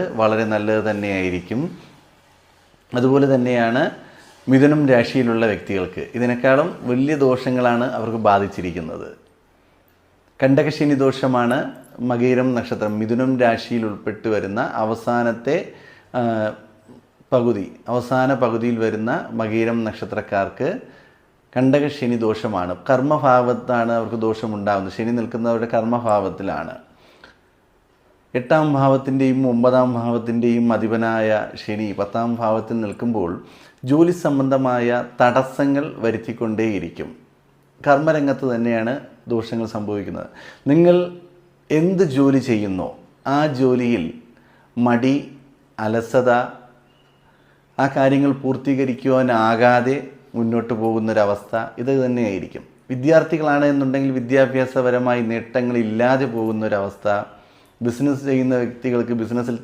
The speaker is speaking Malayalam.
വളരെ നല്ലത് തന്നെയായിരിക്കും. അതുപോലെ തന്നെയാണ് മിഥുനം രാശിയിലുള്ള വ്യക്തികൾക്ക് ഇതിനേക്കാളും വലിയ ദോഷങ്ങളാണ് അവർക്ക് ബാധിച്ചിരിക്കുന്നത്. കണ്ടകശനി ദോഷമാണ് മകീരം നക്ഷത്രം മിഥുനം രാശിയിൽ ഉൾപ്പെട്ട് വരുന്ന അവസാനത്തെ പകുതി അവസാന പകുതിയിൽ വരുന്ന മകീരം നക്ഷത്രക്കാർക്ക് കണ്ടകശനി ദോഷമാണ്. കർമ്മഭാവത്താണ് അവർക്ക് ദോഷമുണ്ടാകുന്നത്. ശനി നിൽക്കുന്നവരുടെ കർമ്മഭാവത്തിലാണ്. എട്ടാം ഭാവത്തിന്റെയും ഒമ്പതാം ഭാവത്തിന്റെയും അധിപനായ ശനി പത്താം ഭാവത്തിൽ നിൽക്കുമ്പോൾ ജോലി സംബന്ധമായ തടസ്സങ്ങൾ വരുത്തിക്കൊണ്ടേയിരിക്കും. കർമ്മരംഗത്ത് തന്നെയാണ് ദോഷങ്ങൾ സംഭവിക്കുന്നത്. നിങ്ങൾ എന്ത് ജോലി ചെയ്യുന്നോ ആ ജോലിയിൽ മടി അലസത ആ കാര്യങ്ങൾ പൂർത്തീകരിക്കുവാനാകാതെ മുന്നോട്ട് പോകുന്നൊരവസ്ഥ ഇത് തന്നെയായിരിക്കും. വിദ്യാർത്ഥികളാണ് എന്നുണ്ടെങ്കിൽ വിദ്യാഭ്യാസപരമായി നേട്ടങ്ങളില്ലാതെ പോകുന്നൊരവസ്ഥ ബിസിനസ് ചെയ്യുന്ന വ്യക്തികൾക്ക് ബിസിനസ്സിൽ